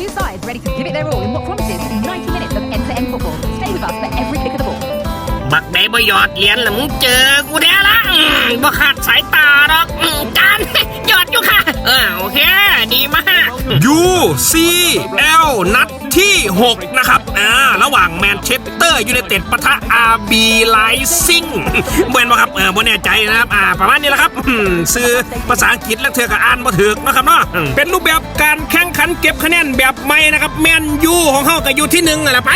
Two sides ready to give it their all in what promises 90 minutes of end-to-end football. Stay with us for every kick of the ball. บักได้บ่หยอดเหรียญละมึงเจอกูแน่ละอืมบ่ขาดสายตาหรอกอืมจาน หยอดอยู่ค่ะ เออโอเค ดีมาก UCL นัด ที่ 6 นะครับอ่าระหว่างแมนเชสเตอร์ยูไนเต็ดปะทะ RB ไลซิงเว้นว่ครับเออบ่แน่ใจนะครับอ่าประมาณนี้แหละครับซื้อภาษาอังกฤษแล้วเธอก็อ่านบ่ถึกนะครับเนาะเป็นรูปแบบการแข่งขันเก็บคะแนนแบบใหม่นะครับแมนยูของเขาก็อยู่ที่หนึ่งนั่นแหละไป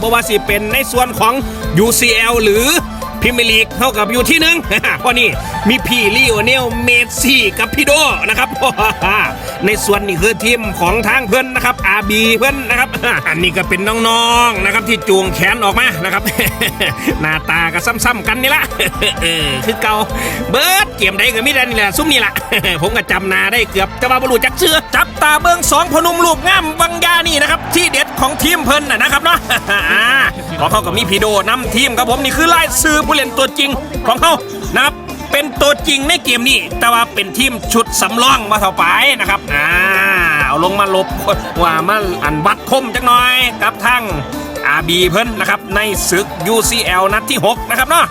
บ่ว่าสิเป็นในส่วนของ UCL หรือ พิมยร์ลีกเท่ากับอยู่ที่หนึ่ง เพราะนี่มีพี่ลีโอเนลเมสซี่กับพี่โดนะครับ ในส่วนนี้คือทีมของทางเพื่อนนะครับอาบีเพื่อนนะครับ อันนี้ก็เป็นน้องๆนะครับที่จูงแขนออกมานะครับ หน้าตาก็ซ้ำๆกันนี่ละเออคือเก่าเบิร์ดเกมใดก็มีแต่นี่แหละซุ้มนี่ละผมก็จำนาได้เกือบจะมาบรรลุจักเชื่อจับตาเบิ้งสองพนมรูปงามบังยานี่นะครับ ที่เด็ดของทีมเพิ่นนะนะครับเนาะอ่าขอเข้าก็มีพีโดนำทีมครับผมนี่คือลายซื้อผู้เล่นตัวจริงของเขานะครับเป็นตัวจริงในเกมนี้ แต่ว่าเป็นทีมชุดสำรองมาเท่าไปนะครับอ่าเอาลงมาลบว่ามันอันวัดคมจังหน่อยกับทั้ง อาบีเพิ่นนะครับในศึก UCL นัดที่ 6 นะครับเนาะ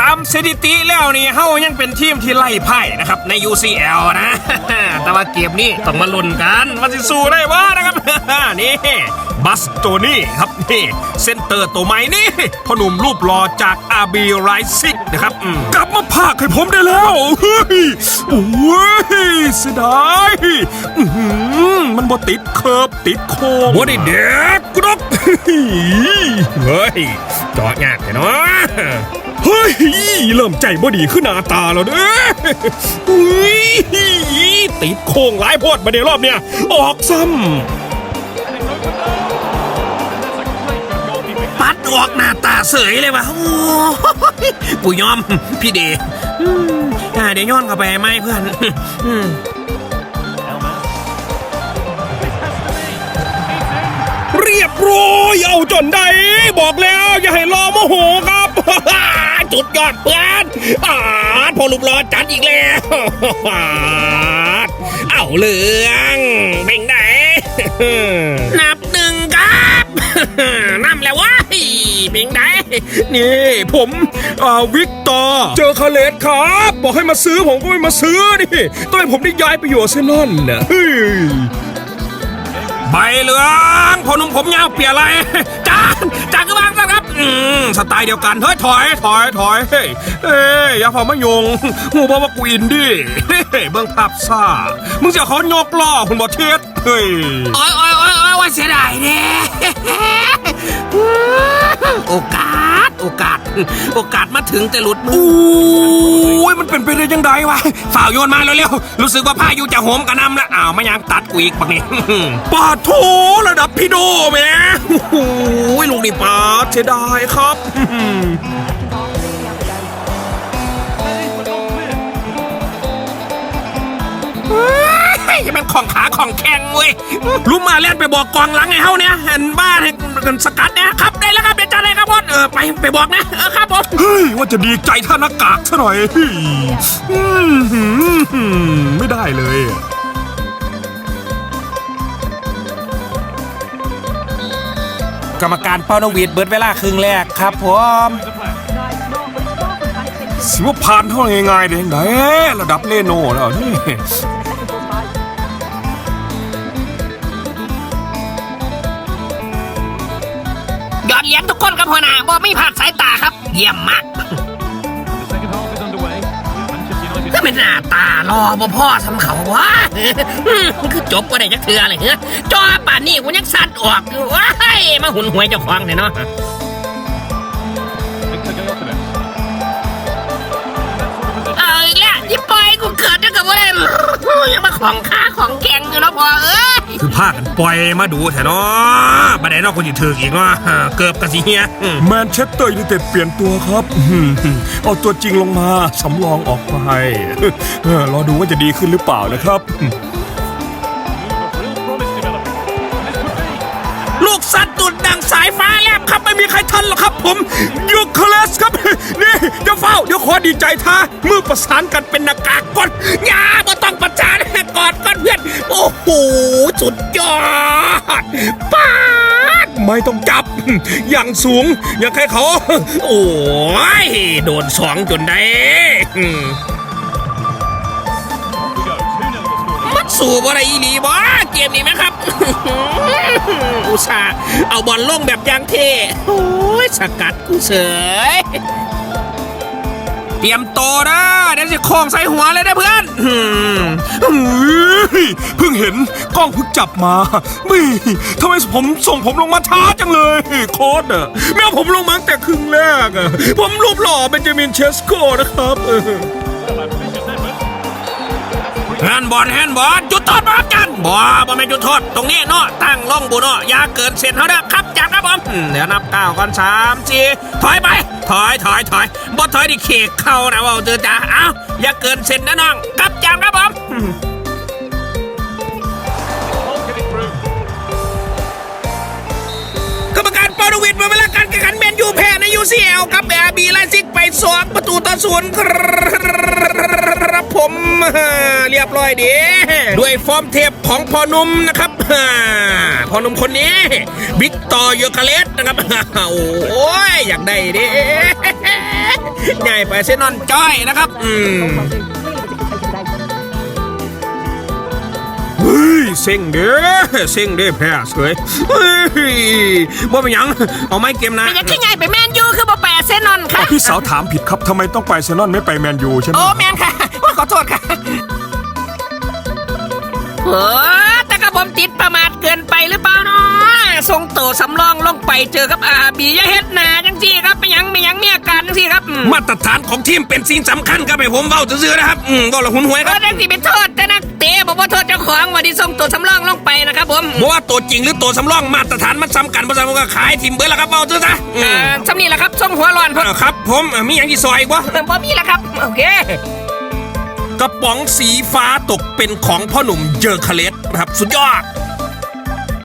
ตามสถิติแล้วนี่เฮายังเป็นทีมที่ไล่ไพ่นะครับใน UCL นะ แต่ว่าเกมนี้ต้องมาลุ้นกันว่าสิสู้ได้วะนะครับนี่บัสโตนี่ครับนี่เซนเตอร์ตัวใหม่นี่พ่อหนุ่มรูปหล่อจาก RB Rising นะครับกลับมาพากให้ผมได้แล้วเฮ้ยโอ้ยเสียดายมันบ่ติดเคิร์บติดโค้งบ่ได้เด็กกูดอก เฮ้ยจอดยากเลยเนาะเฮ้ยเริ่มใจบ่ดีขึ้นหน้าตาแล้วเด้ออุ้ยติดโค้งหลายโพดมาเดี๋ยวรอบเนี้ยออกซ้ำปัดออกหน้าตาเสยเลยวะโอ้ยปู่ยอม พี่เดอ่าเดี๋ยวย้อนเข้าไปไหมเพื่อน จนได้บอกแล้วอย่าให้รอโมโหครับจุดยอดเพื่อนอาดพอลูกรอจัดอีกแล้วเอาเรื่องเบ่งไหนนับหนึ่งครับนำแล้ววะเบ่งไหนนี่ ผมอาวิกตอร์เจอคาเลสครับ บอกให้มาซื้อผมก็ไม่มาซื้อนี่ต้องให้ผมได้ย้ายไปอยู่เซนอลนะ ใบเหลืองพนุ่มผมยาวเปียอะไรจานจานก็บางซะครับอืมสไตล์เดียวกันเฮ้ยถอยถอยถอยเฮ้ยเอ้ยอย่าพอมายงหูบอกว่ากูอินดี้เฮ้ยเบิ่งภาพซ่ามึงจะเขายกล้อคุณบอเทสเฮ้ยโอ้ยโอ้ยโอ้ยโอ้ย ว่าเสียดายแน่โอกาส โอกาส โอกาสมาถึงแต่หลุดมือโอ้ยมันเป็นไปได้ยังไงวะฝ่าวโยนมาเร็วๆรู้สึกว่าพายุจะโหมกระหนำแล้วอ้าวมายังตัดกูอีกบักนี่ปาโถระดับพี่โดแม่โอ้ยลูกนี่ปาดเสียดายครับ ของขาของแข็งเว้ยลุกมาเล่นไปบอกกองหลังไอ้เฮาเนี่ยเห็นบ้านให้สกัดเนี่ยครับได้แล้วครับเดี๋ยวจะเลยครับบอสเออไปไปบอกนะเออครับผมเฮ้ยว่าจะดีใจท่าน้ากากซะหน่อยอืมหืมไม่ได้เลยกรรมการเป้านวีดเบิร์ดเวลาครึ่งแรกครับผมสิว่าผ่านเท่าง่ายๆเด้ไหนระดับเลโน่แล้วนี่ ทุกคนครับหัวหน้าบ่ไม่ผ่านสายตาครับ เยี่ยมมากก็เป็นหน้าตารอบ่พ่อสำเขาวะคือจบก็ได้จักเทือเลยเฮ้ยจอป่านนี้กูยังสัดออกอยู่ว้ายมาหุนหวยเจ้าของเนี่ยเนาะเอาอีกแล้วที่ปล่อยกูเกิดจังกับว่าได้ ยังมาของค้าของแกงอยู่เนาะพ่อเอ้ยคือพากันปล่อยมาดูแถเนาะบัดไดเนอกคนจิถืออีกเนาะเกือบกะสิเฮียแมนเชสเตอร์ยูไนเต็ดเปลี่ยนตัวครับ เอาตัวจริงลงมาสำรองออกไปเออรอดูว่าจะดีขึ้นหรือเปล่านะครับ Real promise developing. And this could be. ลูกสัตว์ตุดดังสายฟ้าแลบครับ ไม่มีใครทันหรอกครับผมยูเคเลสครับ นี่เดี๋ยวเฝ้าเดี๋ยวขอดีใจท่ามือประสานกันเป็นหนากากก่อนอย่าบ่ต้อง ประจานกอดก่อนเพื่อน โอ้โห สุดยอดดปาดไม่ต้องจับ อย่างสูง อย่างใครเขา โอ้ย โดนสองจนได้สู่บ่ได้อีหลีบ่เกมนี้ไหมครับ อุตส่าห์เอาบอลลงแบบยางเท่โอ้ยสกัดกูเสย เตรียมโตวนะเดี๋ยวจะโค้งใส่หัวเลยนะเพื่อนอืมเพิ่งเห็นกล้องเพิ่งจับมาไม่ทำไมผมส่งผมลงมาช้าจังเลยโค้ดอะไม่เอาผมลงมาตั้งแต่ครึ่งแรกอะผมรูปหล่อเบนจามินเชสโกนะครับเออ Well, ambitious effort. แฮนด์บอลแฮนด์บอลจุดโทษมาครับจันบ่บ่แม่นจุดโทษตรงนี้เนาะตั้งล่องบุเนาะอย่าเกินเส้นเขาเด้อครับจันครับ ผมเดี๋ยวนับเก้าก่อนสามสี่ถอยไป ถอยถอยถอยบ่ถอยดิเคกเข้านะว่าเจอจ้าเอ้าอย่าเกินเส้นนะน้องครับจันครับผมกรรมการเปาดวิดมาเวลาการแข่งขันแมนยูแพ้ในยูซีเอลครับแอร์บีไลซิกไปสองประตูต่อศูนย์ครับผมเรียบร้อยดี ด้วยฟอร์มเทปของพอนุ่มนะครับ พอหนุ่มคนนี้ บิ๊กต่อโยคาเลสนะครับ โอ้ย อยากได้ดิใหญ่ไปเซนอนจ้อยนะครับ อืมเฮ้ยเซ็งเด้อเซ็งเด้อแพ้เสยเฮ้ยบ่เป็นหยังเอาไม้เกมนะเป็นยังไงไงไปแมนยูคือบ่แปดเซนอนค่ะพี่สาวถามผิดครับทำไมต้องไปเซนอนไม่ไปแมนยูใช่ไหมโอ้แมนค่ะว่าขอโทษค่ะเออแต่กระ ผมติดประมาทเกินไปหรือเปล่าเนาะส่งโตสำรองลงไปเจอกับอาบีอย่าเฮ็ดหนาจังซี่ครับไม่ยังไม่ยังมีอาการจังซี่ครับอืมมาตรฐานของทีมเป็นสิ่งสำคัญครับให้ผมเว้าซื่อๆนะครับอืมก็ละหุนหวยคก็รับได้สิเป็นโทษแต่นักเตะบอกว่าโทษเจ้าของว่าที่ส่งตัวสำรองลงไปนะครับผมเพราะว่าตัวจริงหรือตัวสำรองมาตรฐานมันซ้ำกันเพราะฉะนั้นผมก็ขายทีมเบิร์ดแล้วครับเว้าซื่อซะอือ่ามสำนี่แหละครับส่งหัวร้อนพวกอ้าวครับ ผมอะมีอย่างที่ซอยอีกวะบ่มีแล้วครับโอเค กระป๋องสีฟ้าตกเป็นของพ่อหนุ่มเยอร์คาเลสนะครับ สุดยอด